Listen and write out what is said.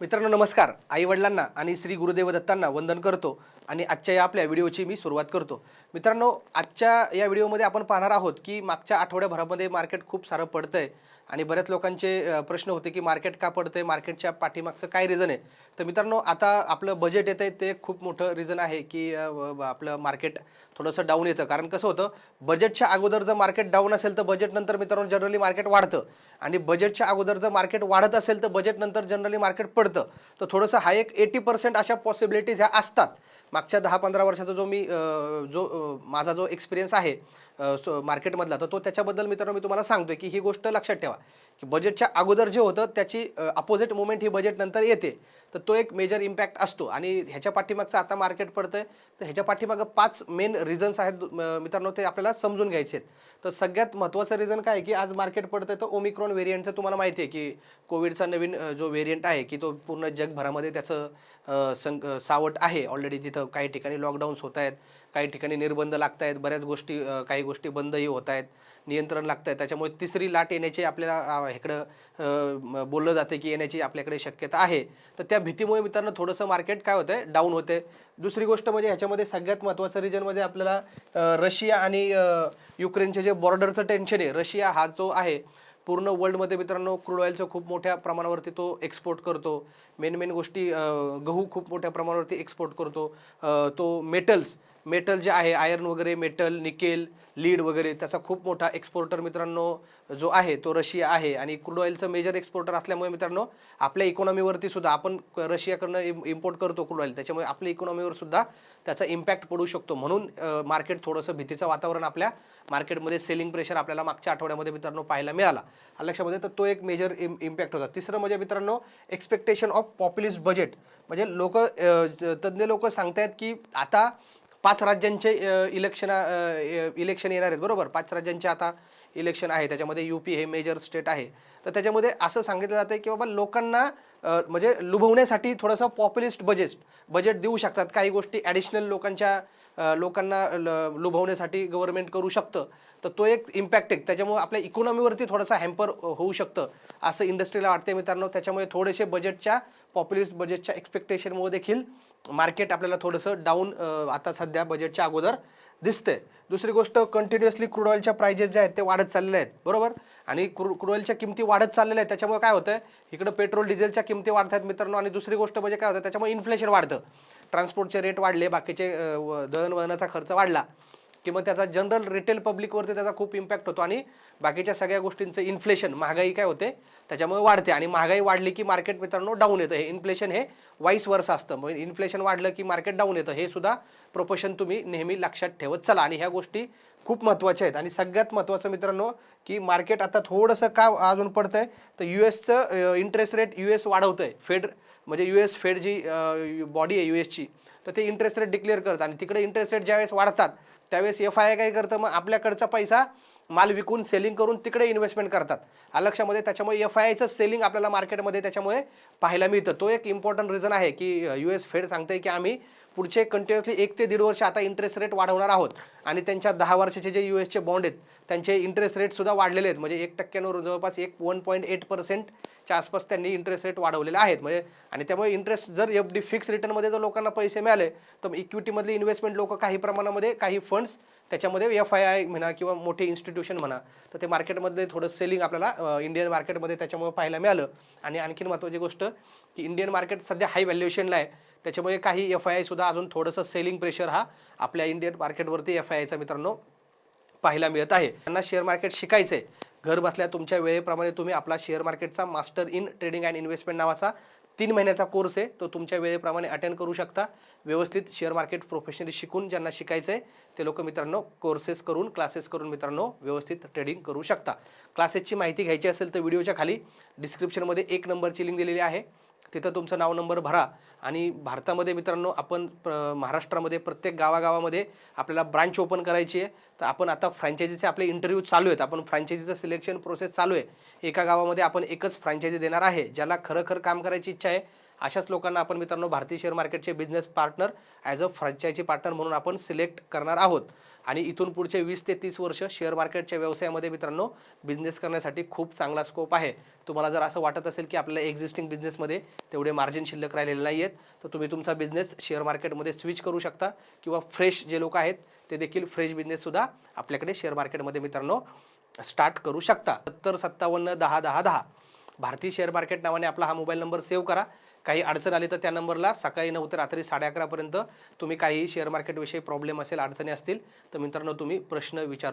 मित्रांनो नमस्कार. आई वडिलांना आणि श्री गुरुदेव दत्तांना वंदन करतो आणि आजच्या या आपल्या व्हिडिओची मी सुरुवात करतो. मित्रांनो आजच्या या व्हिडिओमध्ये आपण पाहणार आहोत की मागच्या आठवड्याभरामध्ये मार्केट खूप सारं पडतं आहे आणि बऱ्याच लोकांचे प्रश्न होते की मार्केट का पडतं आहे मार्केटच्या पाठीमागचं काय रिझन आहे? तर मित्रांनो आता आपलं बजेट येतं आहे ते खूप मोठं रिझन आहे की आपलं मार्केट थोडंसं डाऊन येतं. कारण कसं होतं बजेटच्या अगोदर जर मार्केट डाऊन असेल तर बजेटनंतर मित्रांनो जनरली मार्केट वाढतं. आणि बजेटच्या अगोदर जर मार्केट वाढत असेल तर बजेटनंतर जनरली मार्केट पडतं. तर थोडंसं हा एक एटी पर्सेंट अशा पॉसिबिलिटीज ह्या असतात. मागच्या दहा पंधरा वर्षाचा जो मी जो माझा जो एक्सपिरियन्स आहे मार्केटमधला. तर तो त्याच्याबद्दल मित्रांनो मी तुम्हाला सांगतोय की ही गोष्ट लक्षात ठेवा. की बजेटच्या अगोदर जे होतं त्याची अपोजिट मुवमेंट ही बजेट नंतर येते. तर तो एक मेजर इम्पॅक्ट असतो. आणि ह्याच्या पाठीमागचं आता मार्केट पडतंय. तर ह्याच्या पाठीमागं पाच मेन रिझन्स आहेत मित्रांनो ते आपल्याला समजून घ्यायचे आहेत तर सगळ्यात महत्त्वाचं रिझन काय आहे की आज मार्केट पडतंय. तर ओमिक्रॉन व्हेरियंटचं तुम्हाला माहिती आहे की कोविडचा नवीन जो व्हेरियंट आहे की तो पूर्ण जगभरामध्ये त्याचं संक सावट आहे. ऑलरेडी तिथं काही ठिकाणी लॉकडाऊन्स होत आहेत. काही ठिकाणी निर्बंध लागत आहेत बऱ्याच गोष्टी काही गोष्टी बंदही होत आहेत नियंत्रण लागतं आहे त्याच्यामुळे तिसरी लाट येण्याची आपल्याला इकडं बोललं जाते की येण्याची आपल्याकडे शक्यता आहे. तर त्या भीतीमुळे मित्रांनो थोडंसं मार्केट काय होतंय? डाऊन होते दुसरी गोष्ट म्हणजे ह्याच्यामध्ये सगळ्यात महत्त्वाचं रिजनमध्ये म्हणजे आपल्याला रशिया आणि युक्रेनचे जे बॉर्डरचं टेन्शन आहे रशिया हा जो आहे पूर्ण वर्ल्डमध्ये मित्रांनो क्रूड ऑइलचं खूप मोठ्या प्रमाणावरती तो एक्सपोर्ट करतो. मेन मेन गोष्टी गहू खूप मोठ्या प्रमाणावरती एक्सपोर्ट करतो. तो मेटल्स मेटल जे आहे आयर्न वगैरे मेटल निकेल लीड वगैरे त्याचा खूप मोठा एक्सपोर्टर मित्रांनो जो आहे तो रशिया आहे. आणि क्रूड ऑइलचं मेजर एक्सपोर्टर असल्यामुळे मित्रांनो आपल्या इकॉनॉमीवरती सुद्धा आपण रशियाकडनं इम्पोर्ट करतो क्रूड ऑइल. त्याच्यामुळे आपल्या इकॉनॉमीवर सुद्धा त्याचा इम्पॅक्ट पडू शकतो. म्हणून मार्केट थोडंसं भीतीचं वातावरण आपल्या मार्केटमध्ये सेलिंग प्रेशर आपल्याला मागच्या आठवड्यामध्ये मित्रांनो पाहायला मिळाला. लक्षामध्ये तर तो एक मेजर इम इम्पॅक्ट होता. तिसरं म्हणजे मित्रांनो एक्सपेक्टेशन ऑफ पॉप्युलिस्ट बजेट म्हणजे लोक तज्ज्ञ लोक सांगतायत की आता पाच राज्यांचे इलेक्शन इलेक्शन येणार आहेत बरोबर? पाच राज्यांचे आता इलेक्शन आहे त्याच्यामध्ये यू पी हे मेजर स्टेट आहे. तर त्याच्यामध्ये असं सांगितलं जातं की बाबा लोकांना म्हणजे लुभवण्यासाठी थोडंसं पॉप्युलिस्ट बजेट बजेट देऊ शकतात. काही गोष्टी ॲडिशनल लोकांच्या लोकांना ल- लुभवण्यासाठी गव्हर्नमेंट करू शकतं. तर तो एक इम्पॅक्ट आहे. त्याच्यामुळे आपल्या इकॉनॉमीवरती थोडासा हॅम्पर होऊ शकतं असं इंडस्ट्रीला वाटते मित्रांनो. त्याच्यामुळे थोडेसे बजेटच्या पॉप्युलिस्ट बजेटच्या एक्सपेक्टेशनमुळे देखील मार्केट आपल्याला थोडंसं डाऊन आता सध्या बजेटच्या अगोदर दिसते दुसरी गोष्ट कंटिन्युअसली क्रूड ऑइलच्या प्राइजेस जे आहेत ते वाढत चाललेले आहेत. बरोबर? आणि क्रू क्रूड ऑइलच्या किमती वाढत चाललेल्या आहेत. त्याच्यामुळे काय होतं इकडं पेट्रोल डिझेलच्या किमती वाढत आहेत मित्रांनो. आणि दुसरी गोष्ट म्हणजे काय होतं त्याच्यामुळे इन्फ्लेशन वाढतं. ट्रान्सपोर्टचे रेट वाढले. बाकीचे व- दळणवळणाचा खर्च वाढला. की मग त्याचा जनरल रिटेल पब्लिकवरती त्याचा खूप इम्पॅक्ट होतो. आणि बाकीच्या सगळ्या गोष्टींचं इन्फ्लेशन महागाई काय होते? त्याच्यामुळे वाढते. आणि महागाई वाढली की मार्केट मित्रांनो डाऊन येतं. हे इन्फ्लेशन हे वाईस वर्ष असतं. मग इन्फ्लेशन वाढलं की मार्केट डाऊन येतं. हे सुद्धा प्रोपोशन तुम्ही नेहमी लक्षात ठेवत चला. आणि ह्या गोष्टी खूप महत्त्वाच्या आहेत. आणि सगळ्यात महत्त्वाचं मित्रांनो की मार्केट आता थोडंसं का अजून पडतं म्हणजे आहे तर यू एसचं इंटरेस्ट रेट यू एस वाढवतं आहे फेड म्हणजे यू एस फेड जी बॉडी आहे यू एसची तर ते इंटरेस्ट रेट डिक्लेअर करतात आणि तिकडे इंटरेस्ट रेट ज्यावेळेस वाढतात त्यावेळेस एफ आय काय करतं? मग आपल्याकडचा पैसा माल विकून सेलिंग करून तिकडे इन्व्हेस्टमेंट करतात. आ लक्षामध्ये त्याच्यामुळे एफ आय आयचं सेलिंग आपल्याला मार्केटमध्ये त्याच्यामुळे पाहायला मिळतं. तो एक इम्पॉर्टंट रिझन आहे की यू एस फेड सांगते की आम्ही पुढचे कंटिन्युअसली एक ते दीड वर्ष आता इंटरेस्ट रेट वाढवणार आहोत. आणि त्यांच्या दहा वर्षाचे जे यू एसचे बॉन्ड आहेत त्यांचे इंटरेस्ट रेटसुद्धा वाढलेले आहेत. म्हणजे एक टक्क्यांवर जवळपास एक वन पॉईंट एट पर्सेंट च्या आसपास त्यांनी इंटरेस्ट रेट वाढवलेले आहेत. म्हणजे आणि त्यामुळे इंटरेस्ट जर एफ डी फिक्स रिटर्नमध्ये जर लोकांना पैसे मिळाले तर इक्विटीमधले इन्व्हेस्टमेंट लोक काही प्रमाणामध्ये काही फंड्स त्याच्यामध्ये एफ आय आय म्हणा किंवा मोठे इन्स्टिट्यूशन म्हणा तर ते मार्केटमध्ये थोडं सेलिंग आपल्याला इंडियन मार्केटमध्ये त्याच्यामुळे पाहायला मिळालं. आणि आणखीन महत्त्वाची गोष्ट की इंडियन मार्केट सध्या हाय व्हॅल्युएशनला आहे. त्याच्यामुळे काही एफ आय आय सुद्धा अजून थोडंसं सेलिंग प्रेशर हा आपल्या इंडियन मार्केटवरती एफ आय आयचा मित्रांनो पाहायला मिळत आहे. त्यांना शेअर मार्केट शिकायचं आहे घर बसल्या तुमच्या वेळेप्रमाणे तुम्ही आपला शेअर मार्केटचा master in trading and investment नावाचा तीन महिन्याचा कोर्स आहे. तो तुमच्या वेळेप्रमाणे अटेंड करू शकता. व्यवस्थित शेअर मार्केट प्रोफेशनली शिकून ज्यांना शिकायचं आहे ते लोक मित्रांनो कोर्सेस करून क्लासेस करून मित्रांनो व्यवस्थित ट्रेडिंग करू शकता. क्लासेसची माहिती घ्यायची असेल तर व्हिडिओच्या खाली डिस्क्रिप्शनमध्ये एक नंबरची लिंक दिलेली आहे. तिथं तुमचं नाव नंबर भरा. आणि भारतामध्ये मित्रांनो आपण प्र महाराष्ट्रामध्ये प्रत्येक गावागावामध्ये आपल्याला ब्रांच ओपन करायची आहे. तर आपण आता फ्रँचायझीचे आपले इंटरव्ह्यू चालू आहेत. आपण फ्रँचायझीचं सिलेक्शन प्रोसेस चालू आहे. एका गावामध्ये आपण एकच फ्रँचायझी देणार आहे ज्याला खरं खरं काम करायची इच्छा आहे. अशाच लोकांना आपण मित्रांनो भारतीय शेअर मार्केटचे business partner as a franchise partner म्हणून आपण सिलेक्ट करणार आहोत. आणि इथून पुढचे वीस ते तीस वर्ष शेअर मार्केटच्या व्यवसायामध्ये मित्रांनो बिझनेस करण्यासाठी खूप चांगला स्कोप आहे. तुम्हाला जर असं वाटत असेल की आपल्याला एक्झिस्टिंग बिझनेसमध्ये तेवढे मार्जिन शिल्लक राहिलेले नाही आहेत तर तुम्ही तुमचा बिझनेस शेअर मार्केटमध्ये स्विच करू शकता किंवा फ्रेश जे लोक आहेत ते देखील फ्रेश बिझनेससुद्धा आपल्याकडे शेअर मार्केटमध्ये मित्रांनो स्टार्ट करू शकता. सत्तर सत्तावन्न दहा दहा दहा. भारतीय शेअर मार्केट नावाने आपला हा मोबाईल नंबर सेव्ह करा. काही अडचण आली तर त्या नंबरला सकाळी नऊ ते रात्री साडे अकरापर्यंत तुम्ही काही शेअर मार्केटविषयी प्रॉब्लेम असेल अडचणी असतील तर मित्रांनो तुम्ही प्रश्न विचारू